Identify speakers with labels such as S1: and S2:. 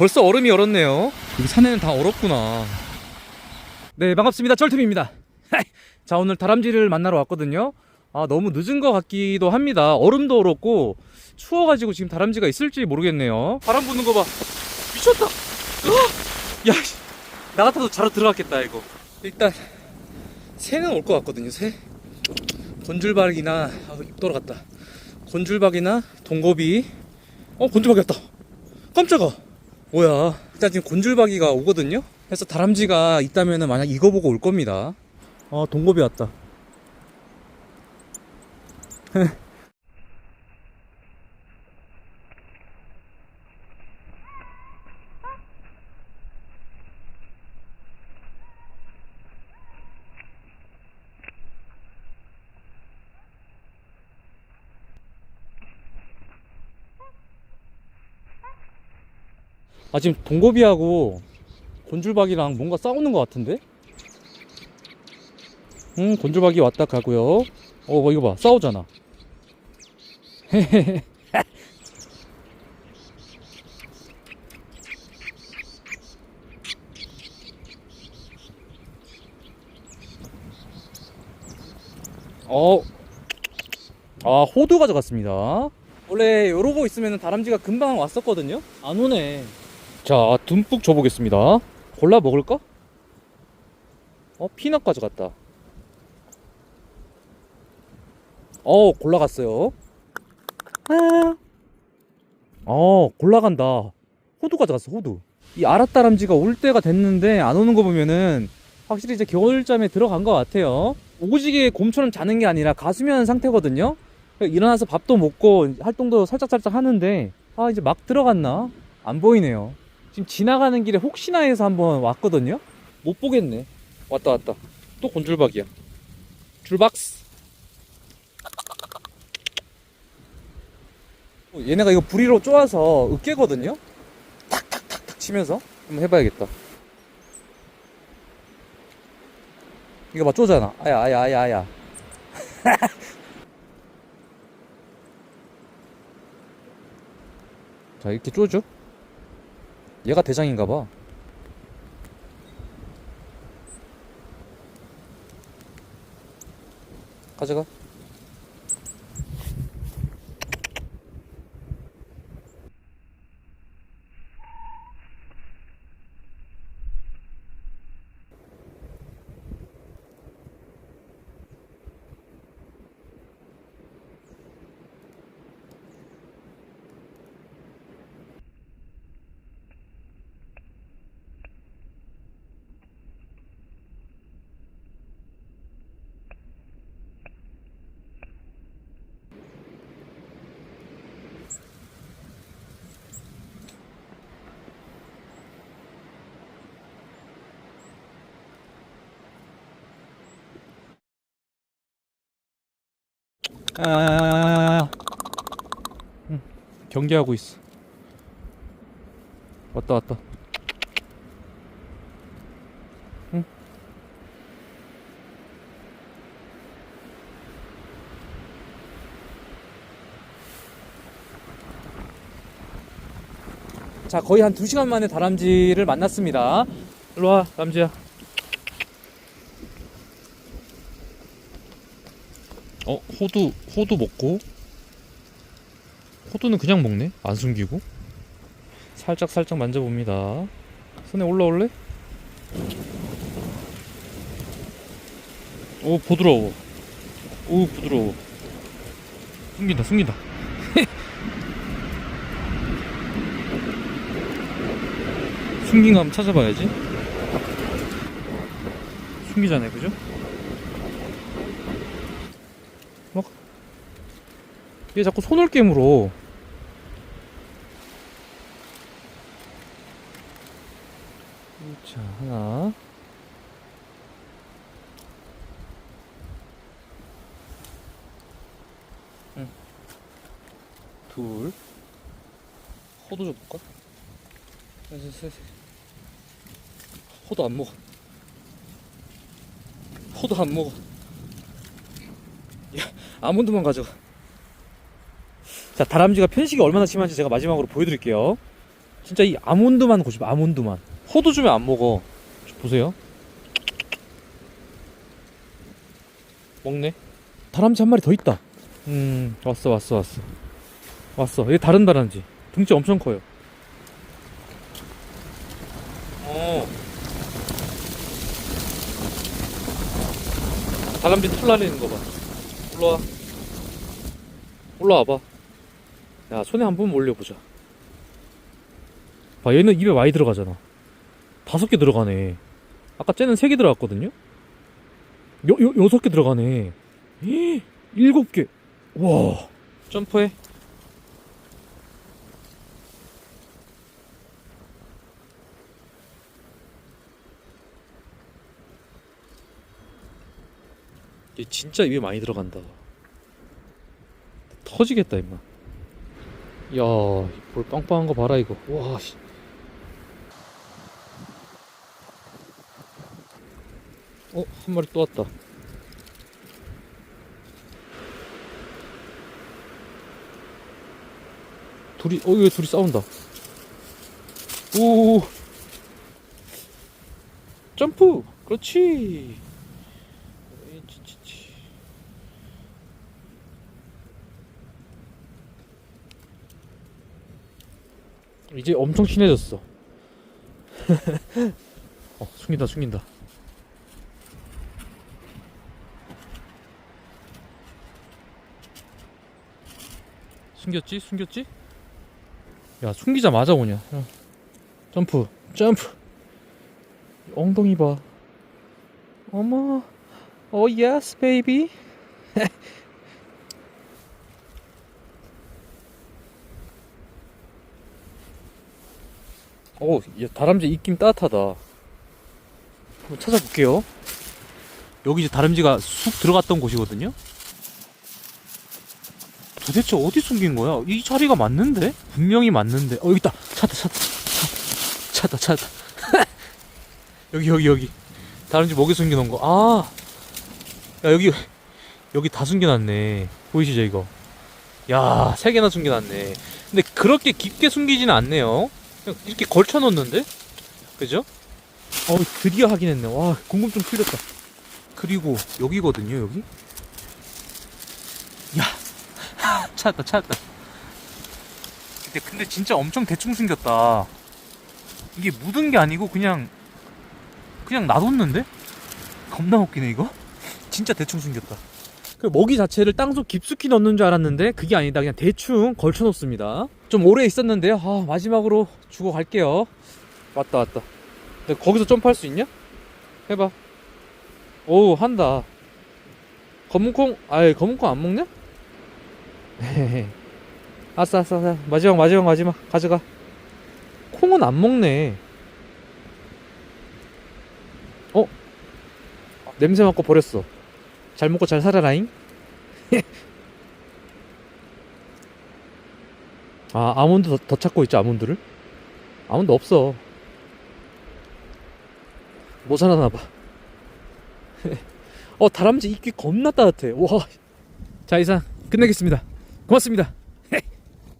S1: 벌써 얼음이 얼었네요. 여기 산에는 다 얼었구나. 네, 반갑습니다. 쩔팀입니다. 자, 오늘 다람쥐를 만나러 왔거든요. 아, 너무 늦은 것 같기도 합니다. 얼음도 얼었고, 추워가지고 지금 다람쥐가 있을지 모르겠네요. 바람 부는 거 봐. 미쳤다. 야, 씨. 나 같아도 자러 들어갔겠다, 이거. 일단, 새는 올 것 같거든요, 새. 곤줄박이나, 아, 입 돌아갔다. 곤줄박이나, 동거비. 어, 곤줄박이 왔다. 깜짝아. 뭐야. 일단 지금 곤줄박이가 오거든요? 그래서 다람쥐가 있다면 만약 이거 보고 올 겁니다. 어, 동겁이 왔다. 아, 지금 동겁이하고 곤줄박이랑 뭔가 싸우는 것 같은데? 응, 곤줄박이 왔다 가고요. 어, 뭐 이거 봐. 싸우잖아. 어, 아, 호두 가져갔습니다. 원래 이러고 있으면 다람쥐가 금방 왔었거든요? 안 오네. 자, 듬뿍 줘보겠습니다. 골라 먹을까? 어, 피넛 가져갔다. 어, 골라갔어요. 아. 어, 골라간다. 호두 가져갔어, 호두. 이 아라따람쥐가 올 때가 됐는데 안 오는 거 보면은 확실히 이제 겨울잠에 들어간 것 같아요. 오지게 곰처럼 자는 게 아니라 가수면 상태거든요. 일어나서 밥도 먹고 활동도 살짝살짝 하는데 아, 이제 막 들어갔나? 안 보이네요. 지금 지나가는 길에 혹시나 해서 한번 왔거든요? 못 보겠네. 왔다, 왔다. 또 곤줄박이야. 줄박스. 얘네가 이거 부리로 쪼아서 으깨거든요? 탁탁탁탁 치면서. 한번 해봐야겠다. 이거 봐, 쪼잖아. 아야, 아야, 아야, 아야. 자, 이렇게 쪼죠? 얘가 대장인가 봐. 가져가. 응, 경계하고 있어. 왔다 왔다. 응. 자, 거의 한 2시간 만에 다람쥐를 만났습니다. 일로 와, 다람쥐야. 어, 호두, 호두 먹고. 호두는 그냥 먹네? 안 숨기고. 살짝 살짝 만져봅니다. 손에 올라올래? 오, 부드러워. 오, 부드러워. 숨긴다, 숨긴다. 숨긴 거 한번 찾아봐야지. 숨기잖아요, 그죠? 얘 자꾸 손을 깨물어. 자, 하나. 응. 둘. 호두 줘볼까? 호두 안 먹어. 호두 안 먹어. 아몬드만 가져가. 자, 다람쥐가 편식이 얼마나 심한지 제가 마지막으로 보여드릴게요. 진짜 이 아몬드만 싶어 아몬드만. 호두 주면 안 먹어. 보세요. 먹네? 다람쥐 한 마리 더 있다. 음 왔어 왔어 왔어. 왔어. 얘 다른 다람쥐. 등치 엄청 커요. 어. 다람쥐 털 날리는 거봐. 올라와. 올라와봐 야 손에 한번 올려보자. 봐 얘는 입에 많이 들어가잖아. 다섯 개 들어가네. 아까 쟤는 세 개 들어갔거든요? 여, 여, 여섯 개 들어가네. 히, 일곱 개와. 점프해. 얘 진짜 입에 많이 들어간다. 터지겠다 임마 야 볼 빵빵한 거 봐라 이거 와 씨. 어, 한 마리 또 왔다. 둘이, 어, 이거 둘이 싸운다. 오, 점프! 그렇지! 에이, 치, 치, 치. 이제 엄청 친해졌어. 어, 숨긴다, 숨긴다. 숨겼지? 숨겼지? 야 숨기자마자 오냐 야. 점프 점프 엉덩이 봐 어머 오 예스 베이비 오 야, 다람쥐 입김 따뜻하다 한번 찾아볼게요 여기 이제 다람쥐가 쑥 들어갔던 곳이거든요 도대체 어디 숨긴 거야? 이 자리가 맞는데? 분명히 맞는데. 어, 여기 있다. 찾다, 찾다. 찾다, 찾다. 여기, 여기, 여기. 다른지 목에 숨겨놓은 거. 아. 야, 여기, 여기 다 숨겨놨네. 보이시죠, 이거? 야, 세 개나 숨겨놨네. 근데 그렇게 깊게 숨기지는 않네요. 그냥 이렇게 걸쳐놓는데? 그죠? 어, 드디어 확인했네. 와, 궁금증 풀렸다. 그리고 여기거든요, 여기? 야, 찾았다 찾았다 근데, 근데 진짜 엄청 대충 숨겼다 이게 묻은 게 아니고 그냥 그냥 놔뒀는데? 겁나 웃기네 이거 진짜 대충 숨겼다 그 먹이 자체를 땅속 깊숙이 넣는 줄 알았는데 그게 아니다 그냥 대충 걸쳐 놓습니다 좀 오래 있었는데요. 아, 마지막으로 주고 갈게요. 왔다 왔다. 거기서 점프할 수 있냐? 해봐. 오 한다. 검은콩 아이 검은콩 안 먹냐? 아싸 아싸 아싸. 마지막 마지막 마지막. 가져가. 콩은 안 먹네. 어? 냄새 맡고 버렸어. 잘 먹고 잘 살아라잉 아 아몬드 더, 더 찾고 있죠 아몬드를? 아몬드 없어. 모자라나봐. 어 다람쥐 입기 겁나 따뜻해. 와 자 이상 끝내겠습니다. 고맙습니다